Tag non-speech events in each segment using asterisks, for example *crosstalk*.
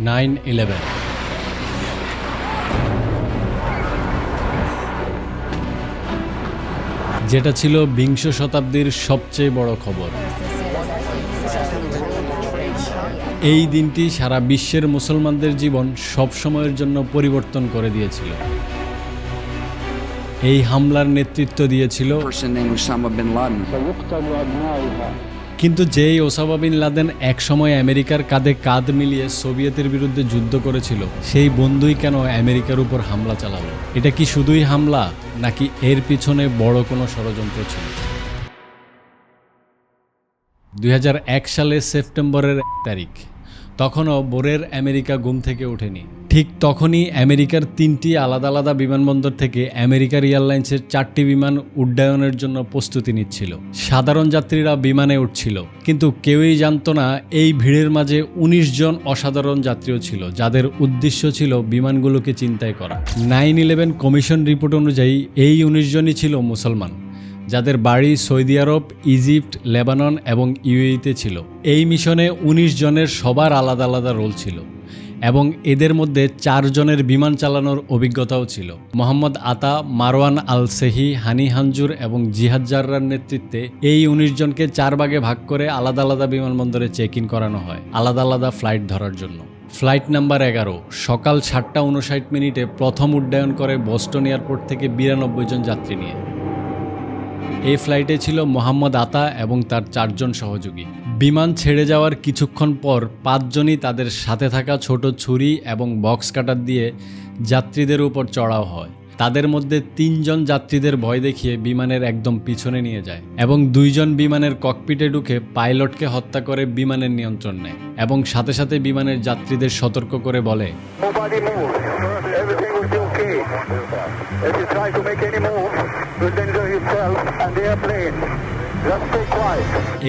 Nine eleven. যেটা ছিল বিংশ শতাব্দীর সবচেয়ে বড় খবর। এই দিনটি সারা বিশ্বের মুসলমানদের জীবন সব সময়ের জন্য পরিবর্তন করে দিয়েছিল। এই হামলার নেতৃত্ব দিয়েছিল কিন্তু যেই ওসামা বিন লাদেন একসময় আমেরিকার কাঁধে কাঁধ মিলিয়ে সোভিয়েতের বিরুদ্ধে যুদ্ধ করেছিল, সেই বন্ধুই কেন আমেরিকার উপর হামলা চালালো? এটা কি শুধুই হামলা, নাকি এর পিছনে বড় কোনো ষড়যন্ত্র ছিল? দুই সালে সেপ্টেম্বরের এক তারিখ, তখনও বোরের আমেরিকা ঘুম থেকে ওঠেনি। ঠিক তখনই আমেরিকার তিনটি আলাদা আলাদা বিমানবন্দর থেকে আমেরিকার এয়ারলাইন্সের চারটি বিমান উড্ডয়নের জন্য প্রস্তুতি নিচ্ছিল। সাধারণ যাত্রীরা বিমানে উঠছিল, কিন্তু কেউই জানত না এই ভিড়ের মাঝে ১৯ জন অসাধারণ যাত্রীও ছিল, যাদের উদ্দেশ্য ছিল বিমানগুলোকে চিন্তায় করা। নাইন ইলেভেন কমিশন রিপোর্ট অনুযায়ী এই উনিশ জনই ছিল মুসলমান, যাদের বাড়ি সৌদি আরব, ইজিপ্ট, লেবানন এবং ইউএইতে ছিল। এই মিশনে ১৯ জনের সবার আলাদা আলাদা রোল ছিল। এবং এদের মধ্যে চারজনের বিমান চালানোর অভিজ্ঞতাও ছিল। মোহাম্মদ আতা, মারওয়ান আল সেহি হানি হানজুর এবং জিহাদ জাররার নেতৃত্বে এই ১৯ জনকে চার ভাগে ভাগ করে আলাদা আলাদা বিমানবন্দরে চেক ইন করানো হয়, আলাদা আলাদা ফ্লাইট ধরার জন্য। ফ্লাইট নাম্বার এগারো, সকাল সাতটা উনষাট মিনিটে প্রথম উড্ডয়ন করে বস্টন এয়ারপোর্ট থেকে বিরানব্বই জন যাত্রী নিয়ে। এই ফ্লাইটে ছিল মোহাম্মদ আতা এবং তার চারজন সহযোগী। বিমান ছেড়ে যাওয়ার কিছুক্ষণ পর পাঁচজনই তাদের সাথে থাকা ছোট ছুরি এবং বক্স কাটার দিয়ে যাত্রীদের উপর চড়াও হয়। তাদের মধ্যে তিনজন যাত্রীদের ভয় দেখিয়ে বিমানের একদম পিছনে নিয়ে যায় এবং দুইজন বিমানের ককপিটে ঢুকে পাইলটকে হত্যা করে বিমানের নিয়ন্ত্রণ নেয় এবং সাথে সাথে বিমানের যাত্রীদের সতর্ক করে বলে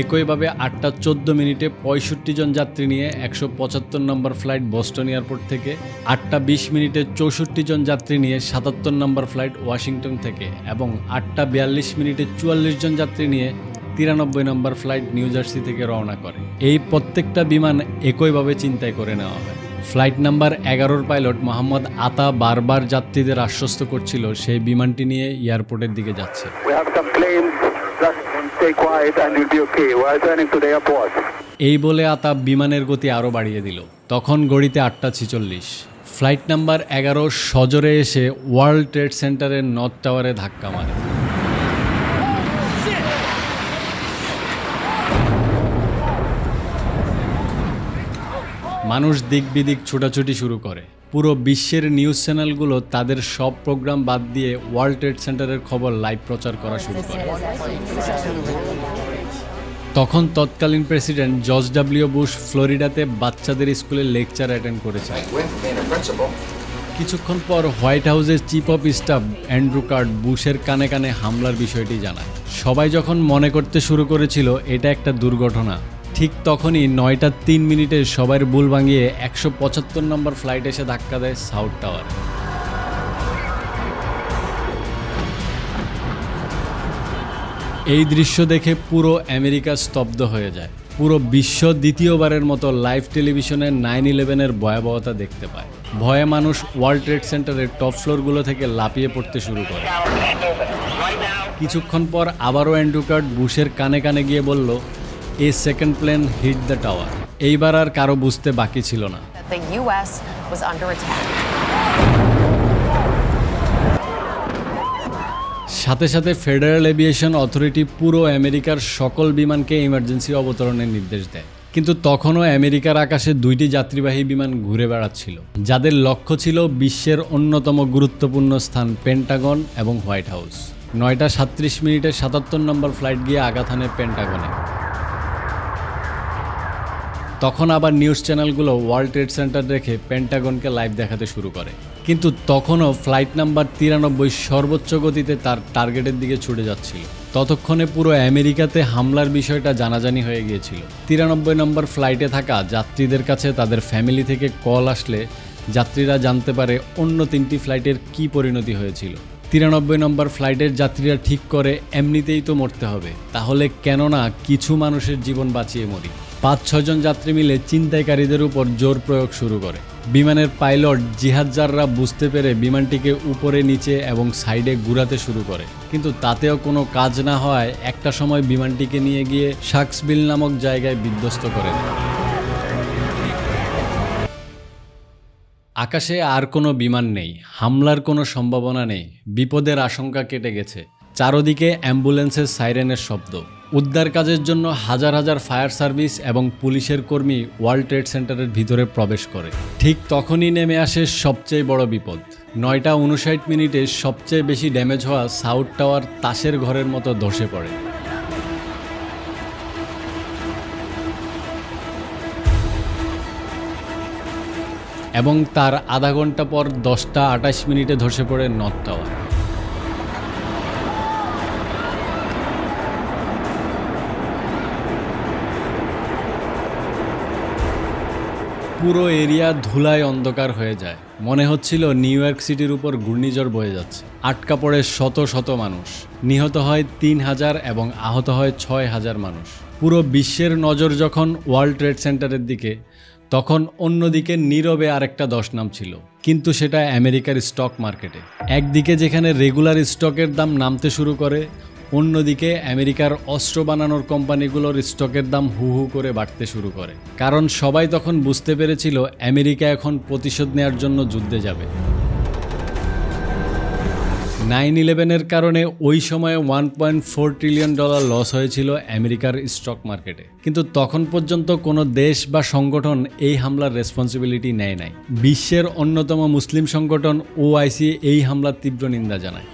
একইভাবে আটটা চোদ্দ মিনিটে পঁয়ষট্টি জন যাত্রী নিয়ে একশো পঁচাত্তর নম্বর ফ্লাইট বস্টন এয়ারপোর্ট থেকে, আটটা বিশ মিনিটে চৌষট্টি জন যাত্রী নিয়ে সাতাত্তর নম্বর ফ্লাইট ওয়াশিংটন থেকে এবং আটটা বিয়াল্লিশ মিনিটে চুয়াল্লিশ জন যাত্রী নিয়ে তিরানব্বই নম্বর ফ্লাইট নিউ জার্সি থেকে রওনা করে। এই প্রত্যেকটা বিমান একইভাবে চিন্তায় করে নেওয়া হয়। ফ্লাইট নাম্বার এগারোর পাইলট মোহাম্মদ আতা বারবার যাত্রীদের আশ্বস্ত করছিল, সেই বিমানটি নিয়ে এয়ারপোর্টের দিকে যাচ্ছে। এই বলে আতা বিমানের গতি আরও বাড়িয়ে দিল। তখন গড়িতে আটটা ছিচল্লিশ। ফ্লাইট নাম্বার এগারো সজরে এসে ওয়ার্ল্ড ট্রেড সেন্টারের নর্থ টাওয়ারে ধাক্কা মারে। মানুষ দিক বিদিক ছোটাছুটি শুরু করে। পুরো বিশ্বের নিউজ চ্যানেলগুলো তাদের সব প্রোগ্রাম বাদ দিয়ে ওয়ার্ল্ড ট্রেড সেন্টারের খবর লাইভ প্রচার করা শুরু করে। তখন তৎকালীন প্রেসিডেন্ট জর্জ ডাব্লিউ বুশ ফ্লোরিডাতে বাচ্চাদের স্কুলে লেকচার অ্যাটেন্ড করেছেন। কিছুক্ষণ পর হোয়াইট হাউসের chief of staff Andrew Card বুশের কানে কানে হামলার বিষয়টি জানায়। সবাই যখন মনে করতে শুরু করেছিল, এটা একটা দুর্ঘটনা। ঠিক তখনই নয়টা তিন মিনিটে সবার বুল ভাঙিয়ে একশো পঁচাত্তর নম্বর ফ্লাইট এসে ধাক্কা দেয় সাউথ টাওয়ার এই দৃশ্য দেখে পুরো আমেরিকা স্তব্ধ হয়ে যায়। পুরো বিশ্ব দ্বিতীয়বারের মতো লাইভ টেলিভিশনে নাইন ইলেভেনের ভয়াবহতা দেখতে পায়। ভয়ে মানুষ ওয়ার্ল্ড ট্রেড সেন্টারের টপ ফ্লোরগুলো থেকে লাপিয়ে পড়তে শুরু করে। কিছুক্ষণ পর আবারও অ্যান্ড্রুকার্ড বুশের কানে কানে গিয়ে বলল a second plane hit the tower এইবার আর কারও বুঝতে বাকি ছিল না. সাথে সাথে ফেডারেল এভিয়েশন অথরিটি পুরো আমেরিকার সকল বিমানকে ইমার্জেন্সি অবতরণের নির্দেশ দেয়। কিন্তু তখনও আমেরিকার আকাশে দুইটি যাত্রীবাহী বিমান ঘুরে বেড়াচ্ছিল যাদের লক্ষ্য ছিল বিশ্বের অন্যতম গুরুত্বপূর্ণ স্থান পেন্টাগন এবং হোয়াইট হাউস নয়টা সাত্রিশ মিনিটে সাতাত্তর নম্বর ফ্লাইট গিয়ে আঘাত পেন্টাগনে তখন আবার নিউজ চ্যানেলগুলো ওয়ার্ল্ড ট্রেড সেন্টার রেখে পেন্টাগনকে লাইভ দেখাতে শুরু করে। কিন্তু তখনও ফ্লাইট নাম্বার তিরানব্বই সর্বোচ্চ গতিতে তার টার্গেটের দিকে ছুটে যাচ্ছিল। ততক্ষণে পুরো আমেরিকাতে হামলার বিষয়টা জানাজানি হয়ে গিয়েছিল। তিরানব্বই নম্বর ফ্লাইটে থাকা যাত্রীদের কাছে তাদের ফ্যামিলি থেকে কল আসলে যাত্রীরা জানতে পারে অন্য তিনটি ফ্লাইটের কী পরিণতি হয়েছিল। তিরানব্বই নম্বর ফ্লাইটের যাত্রীরা ঠিক করে, এমনিতেই তো মরতে হবে। তাহলে কেননা কিছু মানুষের জীবন বাঁচিয়ে মরি? পাঁচ ছজন যাত্রী মিলে চিন্তাইকারীদের উপর জোর প্রয়োগ শুরু করে। বিমানের পাইলট, জিহাদজাররা বুঝতে পেরে বিমানটিকে উপরে, নিচে এবং সাইডে ঘুরাতে শুরু করে। কিন্তু তাতেও কোনো কাজ না হওয়ায় একটা সময় বিমানটিকে নিয়ে গিয়ে শাকসবিল নামক জায়গায় বিধ্বস্ত করে দেয়। আকাশে আর কোনো বিমান নেই, হামলার কোনো সম্ভাবনা নেই, বিপদের আশঙ্কা কেটে গেছে। চারদিকে অ্যাম্বুলেন্সের সাইরেনের শব্দ। উদ্ধার কাজের জন্য হাজার হাজার ফায়ার সার্ভিস এবং পুলিশের কর্মী ওয়ার্ল্ড ট্রেড সেন্টারের ভিতরে প্রবেশ করে। ঠিক তখনই নেমে আসে সবচেয়ে বড় বিপদ। নয়টা উনষাট মিনিটে সবচেয়ে বেশি ড্যামেজ হওয়া সাউথ টাওয়ার তাসের ঘরের মতো ধসে পড়ে। এবং তার আধা ঘণ্টা পর দশটা আঠাশ মিনিটে ধসে পড়ে নর্থ টাওয়ার। পুরো এরিয়া ধুলায় অন্ধকার হয়ে যায়। মনে হচ্ছিল নিউ ইয়র্ক সিটির উপর ঘূর্ণিঝড় বয়ে যাচ্ছে। আটকা পড়ে শত শত মানুষ। নিহত হয় তিন হাজার এবং আহত হয় ছয় হাজার মানুষ। পুরো বিশ্বের নজর যখন ওয়ার্ল্ড ট্রেড সেন্টারের দিকে তখন অন্যদিকে নীরবে আরেকটা দশ নাম ছিল, কিন্তু সেটা আমেরিকার স্টক মার্কেটে। একদিকে যেখানে রেগুলার স্টকের দাম নামতে শুরু করে, অন্যদিকে আমেরিকার অস্ত্র বানানোর কোম্পানিগুলোর স্টকের দাম হু হু করে বাড়তে শুরু করে। কারণ সবাই তখন বুঝতে পেরেছিল আমেরিকা এখন প্রতিশোধ নেওয়ার জন্য যুদ্ধে যাবে। নাইন ইলেভেনের কারণে ওই সময়ে one point four trillion dollar loss হয়েছিল আমেরিকার স্টক মার্কেটে কিন্তু তখন পর্যন্ত কোনো দেশ বা সংগঠন এই হামলার রেসপন্সিবিলিটি নেয় নাই। বিশ্বের অন্যতম মুসলিম সংগঠন ওআইসি এই হামলার তীব্র নিন্দা জানায়।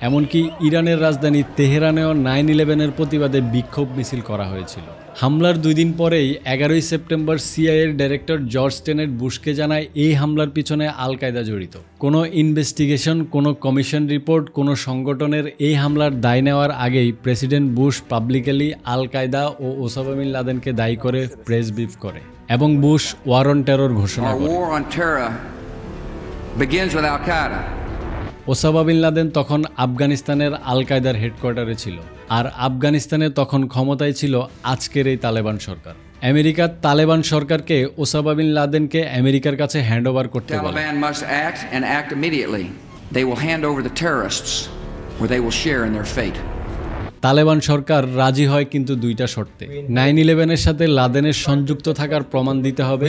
এমনকি ইরানের রাজধানী তেহরানেও নাইন ইলেভেনের প্রতিবাদে বিক্ষোভ মিছিল করা হয়েছিল। হামলার দুই দিন পরেই এগারোই সেপ্টেম্বর সিআইএর ডাইরেক্টর জর্জ টেনেট বুশকে জানায় এই হামলার পিছনে আল কায়দা জড়িত। কোনো ইনভেস্টিগেশন কোনো কমিশন রিপোর্ট কোনো সংগঠনের এই হামলার দায় নেওয়ার আগেই প্রেসিডেন্ট বুশ পাবলিকালি আল কায়দা ও ওসামা বিন লাদেনকে দায়ী করে প্রেস ব্রিফ করে এবং বুশ ওয়ার অন টেরর ঘোষণা করে. ওসামা বিন লাদেন তখন আফগানিস্তানের আল কায়দার হেডকোয়ার্টারে ছিল। আর আফগানিস্তানে তখন ক্ষমতায় ছিল আজকের এই তালেবান সরকার। আমেরিকার তালেবান সরকারকে ওসাবা বিন লাদেনকে আমেরিকার কাছে হ্যান্ড ওভার করতে তালেবান সরকার রাজি হয় কিন্তু দুইটা শর্তে। নাইন ইলেভেনের সাথে লাদেনের সংযুক্ত থাকার প্রমাণ দিতে হবে।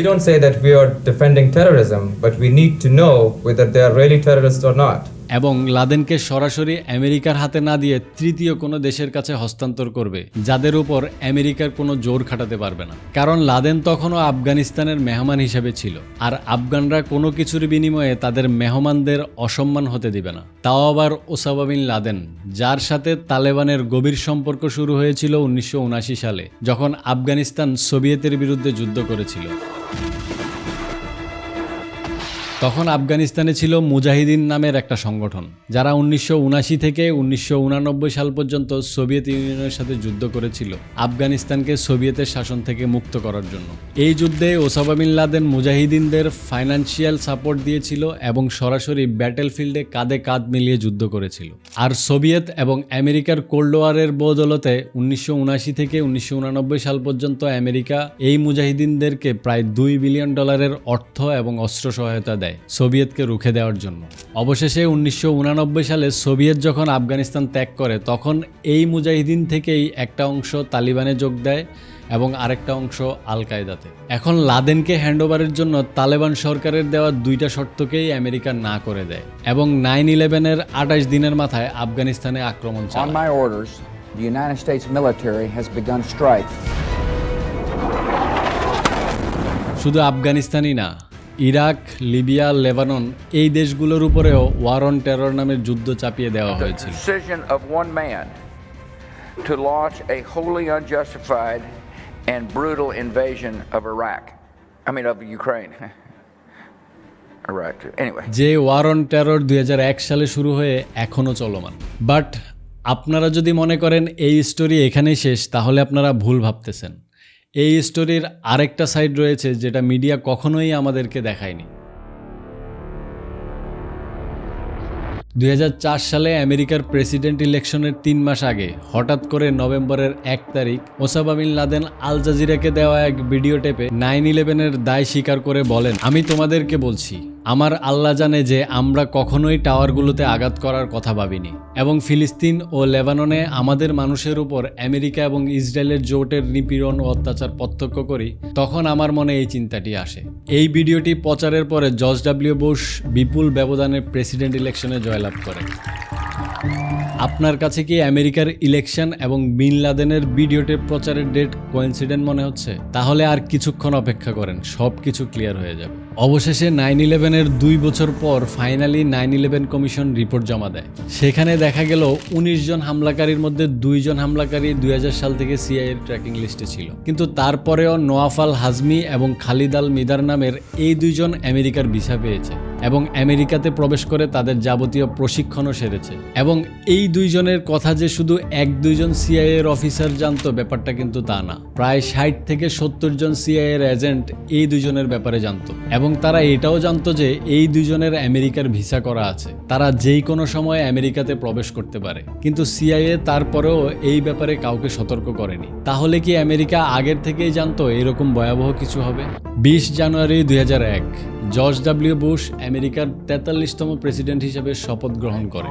এবং লাদেনকে সরাসরি আমেরিকার হাতে না দিয়ে তৃতীয় কোনো দেশের কাছে হস্তান্তর করবে, যাদের উপর আমেরিকার কোনো জোর খাটাতে পারবে না। কারণ লাদেন তখনও আফগানিস্তানের মেহমান হিসেবে ছিল, আর আফগানরা কোনো কিছুর বিনিময়ে তাদের মেহমানদের অসম্মান হতে দিবে না। তাও আবার ওসামা বিন লাদেন, যার সাথে তালেবানের গভীর সম্পর্ক শুরু হয়েছিল উনিশশো উনআশি সালে, যখন আফগানিস্তান সোভিয়েতের বিরুদ্ধে যুদ্ধ করেছিল। তখন আফগানিস্তানে ছিল মুজাহিদিন নামের একটা সংগঠন, যারা উনিশশো উনআশি থেকে উনিশশো সাল পর্যন্ত সোভিয়েত ইউনিয়নের সাথে যুদ্ধ করেছিল, আফগানিস্তানকে সোভিয়েতের শাসন থেকে মুক্ত করার জন্য। এই যুদ্ধে ওসামা বিন লাদেন মুজাহিদিনদের ফাইন্যান্সিয়াল সাপোর্ট দিয়েছিল এবং সরাসরি ব্যাটেল ফিল্ডে কাঁধে কাঁধ মিলিয়ে যুদ্ধ করেছিল। আর সোভিয়েত এবং আমেরিকার কোল্ড ওয়ারের বদলতে উনিশশো থেকে উনিশশো সাল পর্যন্ত আমেরিকা এই মুজাহিদিনদেরকে প্রায় দুই বিলিয়ন ডলারের অর্থ এবং অস্ত্র সহায়তা দেয়। সোভিয়েতকে রুখে দেওয়ার জন্য। অবশেষে উনিশশো সালে সোভিয়েত যখন আফগানিস্তান ত্যাগ করে তখন এই মুজাহিদিন থেকেই একটা অংশ তালিবানে যোগ দেয় এবং আরেকটা অংশ আল কায়দাতে এখন লাদেনকে হ্যান্ডওভারের জন্য তালেবান সরকারের দেওয়া দুইটা শর্তকেই আমেরিকা না করে দেয় এবং নাইন ইলেভেনের আঠাশ দিনের মাথায় আফগানিস্তানে আক্রমণ চালায়। My orders, the United States military has begun strike শুধু আফগানিস্তানই না ইরাক লিবিয়া লেবানন এই দেশগুলোর উপরেও ওয়ার অন টেরর নামের যুদ্ধ চাপিয়ে দেওয়া হয়েছিল man to launch a wholly unjustified and brutal invasion of Iraq. I mean, of Ukraine. *laughs* যে ওয়ার অন টেরর দুই এক সালে শুরু হয়ে এখনও চলমান বাট আপনারা যদি মনে করেন এই স্টোরি এখানেই শেষ তাহলে আপনারা ভুল ভাবতেছেন এই স্টোরির আরেকটা সাইড রয়েছে যেটা মিডিয়া কখনোই আমাদেরকে দেখায়নি। দু হাজার চার সালে আমেরিকার প্রেসিডেন্ট ইলেকশনের তিন মাস আগে, হঠাৎ করে নভেম্বরের এক তারিখ, ওসামা বিন লাদেন আল জাজিরাকে দেওয়া এক ভিডিও টেপে নাইন ইলেভেনের দায় স্বীকার করে বলেন, আমি তোমাদেরকে বলছি আমার আল্লাহ জানে যে আমরা কখনোই টাওয়ারগুলোতে আঘাত করার কথা ভাবিনি। এবং ফিলিস্তিন ও লেবাননে আমাদের মানুষের উপর আমেরিকা এবং ইসরায়েলের জোটের নিপীড়ন ও অত্যাচার প্রত্যক্ষ করি, তখন আমার মনে এই চিন্তাটি আসে। এই ভিডিওটি প্রচারের পরে জর্জ ডাব্লিউ বুশ বিপুল ব্যবধানে প্রেসিডেন্ট ইলেকশনে জয়লাভ করে। আপনার কাছে কি আমেরিকার ইলেকশন এবং বিন লাদেনের ভিডিওটির প্রচারের ডেট কোইন্সিডেন্ট মনে হচ্ছে? তাহলে আর কিছুক্ষণ অপেক্ষা করেন সব কিছু ক্লিয়ার হয়ে যাবে। অবশেষে নাইন ইলেভেনের দুই বছর পর finally nine eleven commission report জমা দেয়। সেখানে দেখা গেল উনিশ জন হামলাকারীর মধ্যে দুইজন হামলাকারী দুই হাজার সাল থেকে সিআইএর ট্র্যাকিং লিস্টে ছিল। কিন্তু তারপরেও নোয়াফাল হাজমি এবং খালিদ আল মিদার নামের এই দুইজন আমেরিকার ভিসা পেয়েছে। এবং আমেরিকাতে প্রবেশ করে তাদের যাবতীয় প্রশিক্ষণও সেরেছে। এবং এই দুইজনের কথা যে শুধু এক দুইজন সিআইএর অফিসার জানতো ব্যাপারটা কিন্তু তা না। প্রায় ষাট থেকে সত্তর জন সিআইএর এজেন্ট এই দুজনের ব্যাপারে জানতো। এবং তারা এটাও জানতো যে এই দুজনের আমেরিকার ভিসা করা আছে। তারা যেই কোনো সময় আমেরিকাতে প্রবেশ করতে পারে। কিন্তু সিআইএ তারপরেও এই ব্যাপারে কাউকে সতর্ক করেনি। তাহলে কি আমেরিকা আগের থেকেই জানতো এরকম ভয়াবহ কিছু হবে? বিশ জানুয়ারি দুই হাজার এক। জর্জ ডাব্লিউ বুশ আমেরিকার তেতাল্লিশতম প্রেসিডেন্ট হিসেবে শপথ গ্রহণ করে.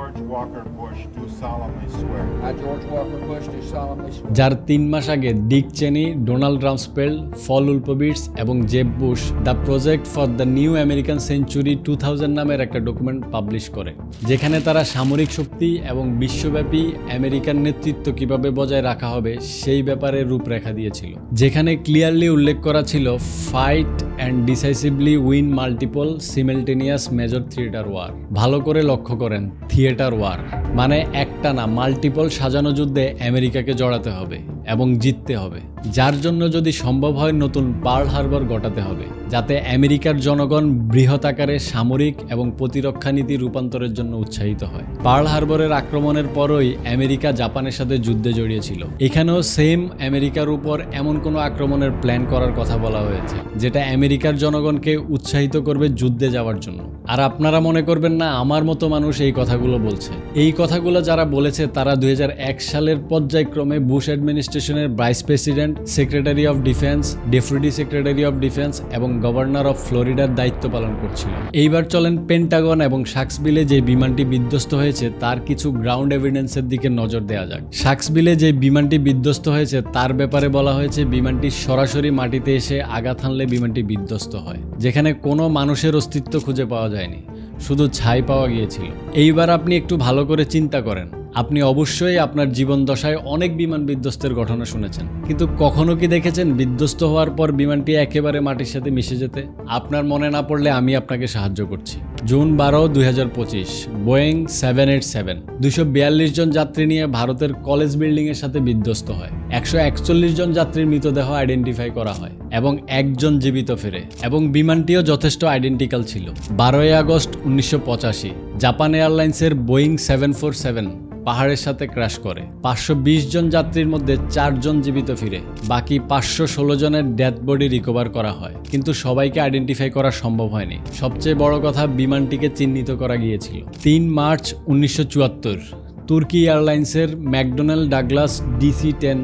যার তিন মাস আগে ডিক চেনি ডোনাল্ড রামসপেল ফল উলপোবিটস এবং Jeb Bush the project for the new American century two নামের একটা ডকুমেন্ট পাবলিশ করে যেখানে তারা সামরিক শক্তি এবং বিশ্বব্যাপী আমেরিকান নেতৃত্ব কীভাবে বজায় রাখা হবে সেই ব্যাপারে রূপরেখা দিয়েছিল যেখানে ক্লিয়ারলি উল্লেখ করা ছিল fight and decisively win multiple simultaneous major theatre war ভালো করে লক্ষ্য করেন থিয়েটার ওয়ার মানে একটা না মাল্টিপল সাজানো যুদ্ধে আমেরিকাকে জড়াতে হবে। এবং জিততে হবে। যার জন্য যদি সম্ভব হয় নতুন পার্ল হারবার গটাতে হবে, যাতে আমেরিকার জনগণ বৃহৎ আকারে সামরিক এবং প্রতিরক্ষা নীতি রূপান্তরের জন্য উৎসাহিত হয়। পার্ল হারবারের আক্রমণের পরই আমেরিকা জাপানের সাথে যুদ্ধে জড়িয়েছিল এখানেও সেম আমেরিকার উপর এমন কোনো আক্রমণের প্ল্যান করার কথা বলা হয়েছে, যেটা আমেরিকার জনগণকে উৎসাহিত করবে যুদ্ধে যাওয়ার জন্য। আর আপনারা মনে করবেন না, আমার মতো মানুষ এই কথাগুলো বলছে। এই কথাগুলো যারা বলেছে, তারা দুই হাজার এক সালের পর্যায়ক্রমে Bush অ্যাডমিনিস্ট্রেশনের vice president, secretary of defence, deputy secretary of defence এবং গভর্নর অফ ফ্লোরিডার দায়িত্ব পালন করছিল। এইবার চলেন পেন্টাগন এবং শাক্সবিলে যে বিমানটি বিধ্বস্ত হয়েছে, তার কিছু গ্রাউন্ড এভিডেন্সের দিকে নজর দেওয়া যাক। শাক্সবিলে যে বিমানটি বিধ্বস্ত হয়েছে, তার ব্যাপারে বলা হয়েছে, বিমানটি সরাসরি মাটিতে এসে আঘাত হানলে বিমানটি বিধ্বস্ত হয়, যেখানে কোনো মানুষের অস্তিত্ব খুঁজে পাওয়া যায়নি। শুধু ছাই পাওয়া গিয়েছিল। এইবার আপনি একটু ভালো করে চিন্তা করেন। আপনি অবশ্যই আপনার জীবন দশায় অনেক বিমান বিধ্বস্তের ঘটনা শুনেছেন। কিন্তু কখনো কি দেখেছেন বিধ্বস্ত হওয়ার পর বিমানটি একেবারে মাটির সাথে মিশে যেতে? আপনার মনে না পড়লে আমি আপনাকে সাহায্য করছি। জুন বারো, দুই হাজার পঁচিশ, বোয়িং সেভেন এইট সেভেন। দুশো বিয়াল্লিশ জন যাত্রী নিয়ে ভারতের কলেজ বিল্ডিং এর সাথে বিধ্বস্ত হয়। একশো একচল্লিশ জন যাত্রীর মৃতদেহ আইডেন্টিফাই করা হয় এবং একজন জীবিত ফেরে। এবং বিমানটিও যথেষ্ট আইডেন্টিক্যাল ছিল। বারোই আগস্ট, উনিশশো পঁচাশি, জাপান এয়ারলাইন্সের বোয়িং সেভেন ফোর সেভেন পাহাড়ের সাথে ক্র্যাশ করে। পাঁচশো বিশ জন যাত্রীর মধ্যে চারজন জীবিত ফিরে। বাকি পাঁচশো ষোলো জনের ডেথ বডি রিকভার করা হয়। কিন্তু সবাইকে আইডেন্টিফাই করা সম্ভব হয়নি। সবচেয়ে বড় কথা, বিমানটিকে চিহ্নিত করা গিয়েছিল। তিন মার্চ উনিশশো চুয়াত্তর, তুর্কি এয়ারলাইন্সের ম্যাকডোনাল্ড ডাগলাস ডিসি টেন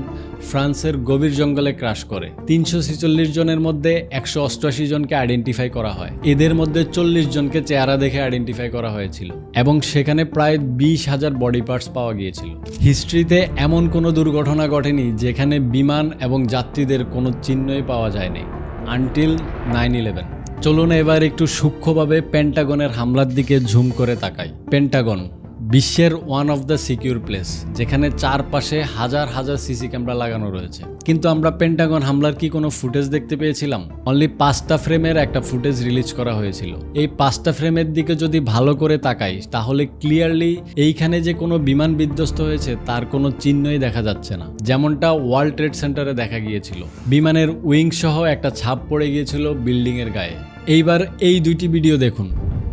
ফ্রান্সের গভীর জঙ্গলে ক্রাশ করে। তিনশো ছেচল্লিশ জনের মধ্যে একশো অষ্টআশি জনকে আইডেন্টিফাই করা হয়। এদের মধ্যে চল্লিশ জনকে চেহারা দেখে আইডেন্টিফাই করা হয়েছিল এবং সেখানে প্রায় বিশ হাজার বডি পার্টস পাওয়া গিয়েছিল। হিস্ট্রিতে এমন কোনো দুর্ঘটনা ঘটেনি যেখানে বিমান এবং যাত্রীদের কোনো চিহ্নই পাওয়া যায়নি। আনটিল নাইন ইলেভেন চলুন এবার একটু সূক্ষ্মভাবে পেন্টাগনের হামলার দিকে ঝুম করে তাকাই। পেন্টাগন বিশ্বের one of the secure place যেখানে চারপাশে হাজার হাজার সিসি ক্যামেরা লাগানো রয়েছে। কিন্তু আমরা পেন্টাগন হামলার কি কোনো ফুটেজ দেখতে পেয়েছিলাম? অনলি পাঁচটা ফ্রেমের একটা ফুটেজ রিলিজ করা হয়েছিল। এই পাঁচটা ফ্রেমের দিকে যদি ভালো করে তাকাই, তাহলে ক্লিয়ারলি এইখানে যে কোনো বিমান বিধ্বস্ত হয়েছে, তার কোনো চিহ্নই দেখা যাচ্ছে না। যেমনটা ওয়ার্ল্ড ট্রেড সেন্টারে দেখা গিয়েছিল। বিমানের উইং সহ একটা ছাপ পড়ে গিয়েছিল বিল্ডিংয়ের গায়ে। এইবার এই দুইটি ভিডিও দেখুন।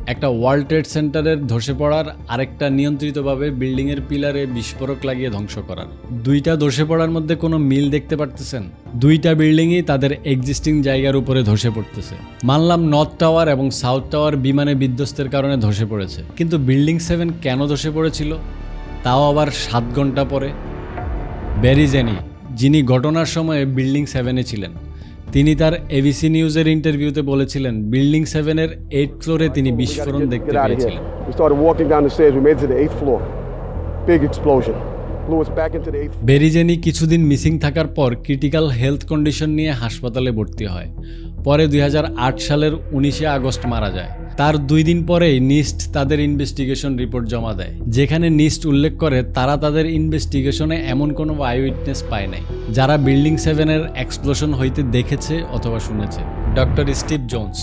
একটা ওয়ার্ল্ড ট্রেড সেন্টারের ধসে পড়ার আরেকটা নিয়ন্ত্রিতভাবে বিল্ডিংয়ের পিলারে বিস্ফোরক লাগিয়ে ধ্বংস করার। দুইটা ধসে পড়ার মধ্যে কোনো মিল দেখতে পারতেছেন? দুইটা বিল্ডিংই তাদের এক্সিস্টিং জায়গার উপরে ধসে পড়তেছে। মানলাম নর্থ টাওয়ার এবং সাউথ টাওয়ার বিমানে বিধ্বস্তের কারণে ধসে পড়েছে। কিন্তু বিল্ডিং সেভেন কেন ধসে পড়েছিল? তাও আবার সাত ঘণ্টা পরে। ব্যারিজেনি যিনি ঘটনার সময়ে বিল্ডিং সেভেনে ছিলেন। তিনি তার এবিসি নিউজের ইন্টারভিউতে বলেছিলেন বিল্ডিং সেভেনের এইট ফ্লোরে তিনি বিস্ফোরণ দেখতে. পেয়েছিলেন। বেরিজেনি কিছুদিন মিসিং থাকার পর ক্রিটিক্যাল হেলথ কন্ডিশন নিয়ে হাসপাতালে ভর্তি হয়। পরে দুই হাজার আট সালের উনিশে আগস্ট মারা যায়। তার দুই দিন পরেই নিস্ট তাদের ইনভেস্টিগেশন রিপোর্ট জমা দেয়, যেখানে নিস্ট উল্লেখ করে তারা তাদের ইনভেস্টিগেশনে এমন কোনো আই উইটনেস পায় নাই, যারা বিল্ডিং সেভেনের এক্সপ্লোশন হইতে দেখেছে অথবা শুনেছে। ডক্টর স্টিভ জোন্স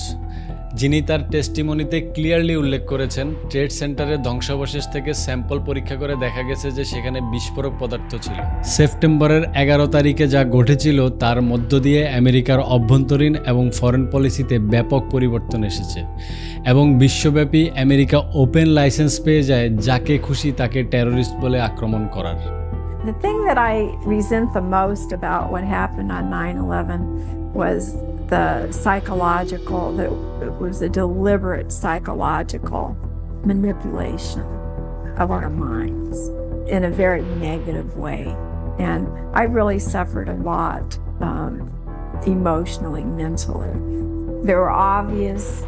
যিনি তার টেস্টিমনিতে ক্লিয়ারলি উল্লেখ করেছেন, ট্রেড সেন্টারের ধ্বংসাবশেষ থেকে স্যাম্পল পরীক্ষা করে দেখা গেছে যে সেখানে বিস্ফোরক পদার্থ ছিল। সেপ্টেম্বরের এগারো তারিখে যা ঘটেছিল, তার মধ্য দিয়ে আমেরিকার অভ্যন্তরীণ এবং ফরেন পলিসিতে ব্যাপক পরিবর্তন এসেছে এবং বিশ্বব্যাপী আমেরিকা ওপেন লাইসেন্স পেয়ে যায় যাকে খুশি তাকে টেরোরিস্ট বলে আক্রমণ করার। The thing that I resent the most about what happened on 9 11 was the psychological, that it was a deliberate psychological manipulation of our minds in a very negative way. And I really suffered a lot um, emotionally, mentally. There were obvious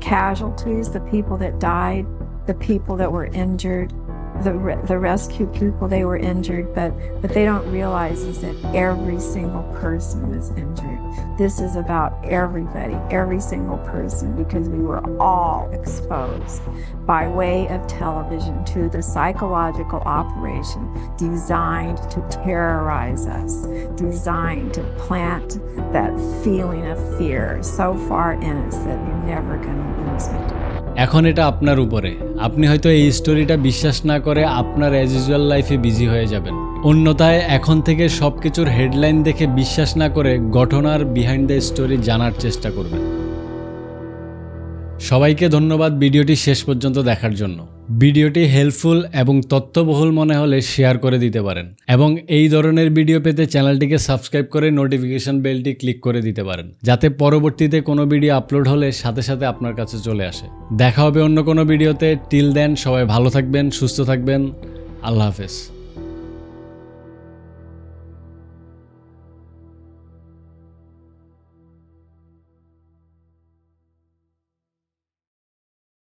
casualties, the people that died, the people that were injured, the, re- the rescue people they were injured but what they don't realize is that every single person was injured. This is about everybody every single person because we were all exposed by way of television to the psychological operation designed to terrorize us designed to plant that feeling of fear so far in us that you're never going to lose it এখন এটা আপনার উপরে। আপনি হয়তো এই স্টোরিটা বিশ্বাস না করে আপনার অ্যাজ ইউজুয়াল লাইফে বিজি হয়ে যাবেন। অন্যথায় এখন থেকে সব কিছুর হেডলাইন দেখে বিশ্বাস না করে ঘটনার বিহাইন্ড দ্য স্টোরি জানার চেষ্টা করবেন। সবাইকে ধন্যবাদ ভিডিওটি শেষ পর্যন্ত দেখার জন্য। ভিডিওটি হেল্পফুল এবং তথ্যবহুল মনে হলে শেয়ার করে দিতে পারেন। এবং এই ধরনের ভিডিও পেতে চ্যানেলটিকে সাবস্ক্রাইব করে নোটিফিকেশন বেলটি ক্লিক করে দিতে পারেন, যাতে পরবর্তীতে কোনো ভিডিও আপলোড হলে সাথে সাথে আপনার কাছে চলে আসে। দেখা হবে অন্য কোনো ভিডিওতে টিল দেন সবাই ভালো থাকবেন, সুস্থ থাকবেন। আল্লাহ হাফেজ।